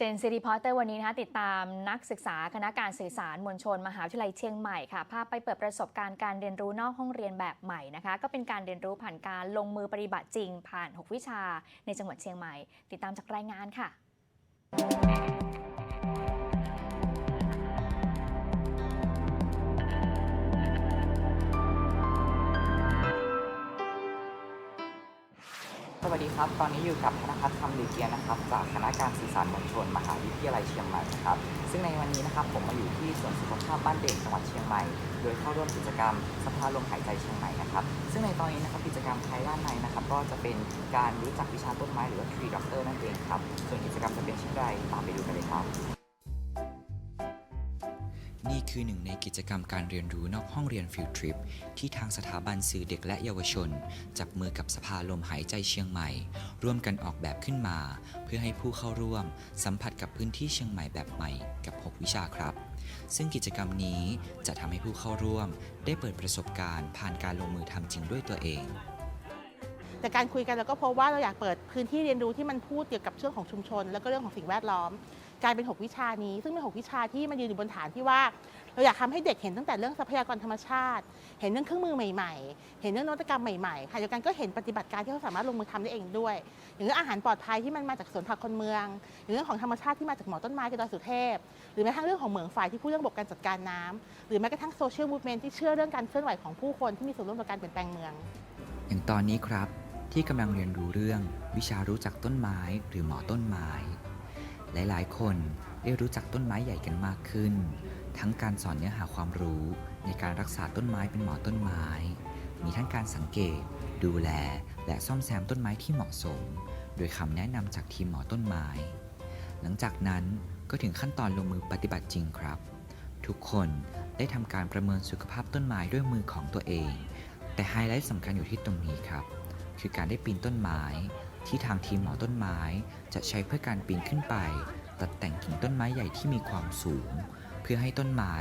เจนซีรีพอร์เตอร์วันนี้นะคะติดตามนักศึกษาคณะการสื่อสารมวลชน มหาวิทยาลัยเชียงใหม่ค่ะพาไปเปิดประสบการณ์การเรียนรู้นอกห้องเรียนแบบใหม่นะคะ ก็เป็นการเรียนรู้ผ่านการลงมือปฏิบัติจริง ผ่าน 6 วิชาในจังหวัดเชียงใหม่ ติดตามจากรายงานค่ะ วัสดีครับ ตอนนี้อยู่กับธนพัฒน์คำหลีเกียรนะครับ จากคณะการสื่อสารมวลชน มหาวิทยาลัยเชียงใหม่นะครับ ซึ่งในวันนี้นะครับผมมาอยู่ที่สวนสุขภาพบ้านเด่นจังหวัดเชียงใหม่ โดยเข้าร่วมกิจกรรมสภาลมหายใจเชียงใหม่นะครับ ซึ่งในตอนนี้นะครับกิจกรรมภายด้านในนะครับ ก็จะเป็นการรู้จักวิชาต้นไม้หรือว่า tree doctor นั่นเองครับ ส่วนกิจกรรมจะเป็นเช่นไรตามไปดูกันเลยครับ คือหนึ่งในกิจกรรมการเรียนรู้นอกห้องเรียนฟิลทริปที่ทางสถาบันสื่อเด็กและเยาวชน จับมือกับสภาลมหายใจเชียงใหม่ ร่วมกันออกแบบขึ้นมา เพื่อให้ผู้เข้าร่วม สัมผัสกับพื้นที่เชียงใหม่แบบใหม่กับ 6 วิชาครับ ซึ่งกิจกรรมนี้จะทำให้ผู้เข้าร่วม ได้เปิดประสบการณ์ผ่านการลงมือทำจริงด้วยตัวเองแต่การคุยกันเราก็พบว่าเราอยากเปิดพื้นที่เรียนรู้ที่มันพูดเกี่ยวกับเรื่องของชุมชน แล้วก็เรื่องของสิ่งแวดล้อม กลายเป็น 6 วิชานี้ ซึ่งเป็น 6 วิชาที่มันยืนอยู่บนฐานที่ว่า เราอยากทำให้เด็กเห็นตั้งแต่เรื่องทรัพยากรธรรมชาติ เห็นเรื่องเครื่องมือใหม่ ๆ เห็นเรื่องนวัตกรรมใหม่ๆค่ะเดียวกันก็เห็นปฏิบัติการที่เขาสามารถลงมือทำได้เองด้วย อย่างเรื่องอาหารปลอดภัยที่มันมาจากสวนผักคนเมืองอย่างเรื่องของธรรมชาติที่มาจากหมอต้นไม้กับดอยสุเทพ หรือแม้กระทั่งเรื่องของเหมืองฝ่ายที่พูดเรื่องระบบการจัดการน้ำหรือแม้กระทั่งโซเชียลมูฟเมนต์ที่เชื่อเรื่องการเคลื่อนไหวของผู้คนที่มีส่วนร่วมต่อการเปลี่ยนแปลงเมือง อย่างตอนนี้ครับที่กำลังเรียนรู้เรื่องวิชารู้จักต้นไม้หรือหมอต้นไม้ หลายๆ คนได้รู้จักต้นไม้ใหญ่กันมากขึ้น ทั้งการสอนเนื้อหาความรู้ในการรักษาต้นไม้เป็นหมอต้นไม้ มีทั้งการสังเกต ดูแล และซ่อมแซมต้นไม้ที่เหมาะสม โดยคำแนะนำจากทีมหมอต้นไม้ หลังจากนั้นก็ถึงขั้นตอนลงมือปฏิบัติจริงครับ ทุกคนได้ทำการประเมินสุขภาพต้นไม้ด้วยมือของตัวเอง แต่ไฮไลท์สำคัญอยู่ที่ตรงนี้ครับ คือการได้ปีนต้นไม้ ที่ทางทีมหมอต้นไม้จะใช้เพื่อการปีนขึ้นไป ตัดแต่งกิ่งต้นไม้ใหญ่ที่มีความสูง เพื่อให้ต้นไม้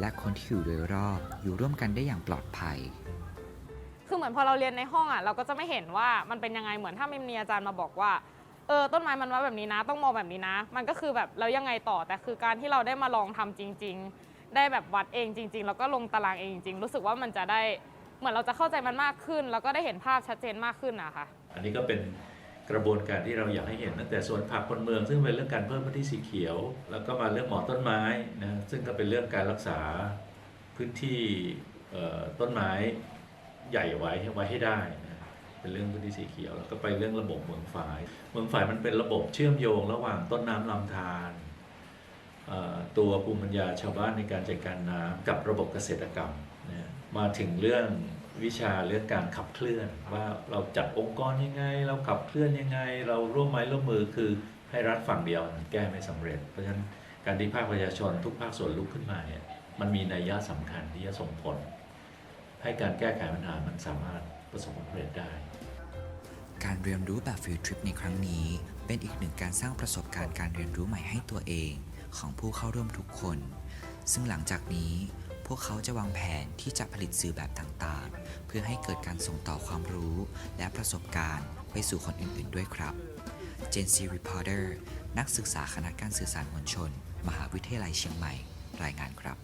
และคนที่อยู่โดยรอบอยู่ร่วมกันได้อย่างปลอดภัย คือเหมือนพอเราเรียนในห้องอะเราก็จะไม่เห็นว่ามันเป็นยังไงเหมือนถ้ามีอาจารย์มาบอกว่าเออต้นไม้มันว่าแบบนี้นะต้องมองแบบนี้นะ มันก็คือแบบแล้วยังไงต่อแต่คือการที่เราได้มาลองทำจริง ๆ ได้แบบวัดเองจริง ๆ แล้วก็ลงตารางเองจริง ๆ รู้สึกว่ามันจะได้เหมือนเราจะเข้าใจมันมากขึ้น แล้วก็ได้เห็นภาพชัดเจนมากขึ้นนะคะอันนี้ก็เป็น กระบวนการที่เราอยากให้เห็นตั้งแต่สวนผักคนเมือง ซึ่งเป็นเรื่องการเพิ่มพื้นที่สีเขียว แล้วก็มาเรื่องหมอต้นไม้นะซึ่งก็เป็นเรื่องการรักษาพื้นที่ต้นไม้ใหญ่ไว้ไว้ให้ได้นะเป็นเรื่องพื้นที่สีเขียว แล้วก็ไปเรื่องระบบเมืองฝาย เมืองฝายมันเป็นระบบเชื่อมโยงระหว่างต้นน้ำลำธารตัวภูมิปัญญาชาวบ้านในการจัดการน้ำกับระบบเกษตรกรรมนะมาถึงเรื่อง วิชาเรื่องการขับเคลื่อน ว่าเราจัดองค์กรยังไง เราขับเคลื่อนยังไง เราร่วมไม้ร่วมมือคือให้รัฐฝั่งเดียวแก้ไม่สำเร็จ เพราะฉะนั้นการที่ภาคประชาชนทุกภาคส่วนลุกขึ้นมาเนี่ยมันมีนัยยะสำคัญที่จะส่งผล ให้การแก้ไขปัญหามันสามารถประสบความสำเร็จได้ การเรียนรู้แบบฟิลทริปในครั้งนี้ เป็นอีกหนึ่งการสร้างประสบการณ์การเรียนรู้ใหม่ให้ตัวเองของผู้เข้าร่วมทุกคน ซึ่งหลังจากนี้ วกเขาจะวางแผนที่จะผลิตสื่อแบบต่างๆ เพื่อให้เกิดการส่งต่อความรู้และประสบการณ์ไปสู่คนอื่นๆด้วยครับเจนซีรีพอร์เตอร์นักศึกษาคณะการสื่อสารมวลชน มหาวิทยาลัยเชียงใหม่ รายงานครับ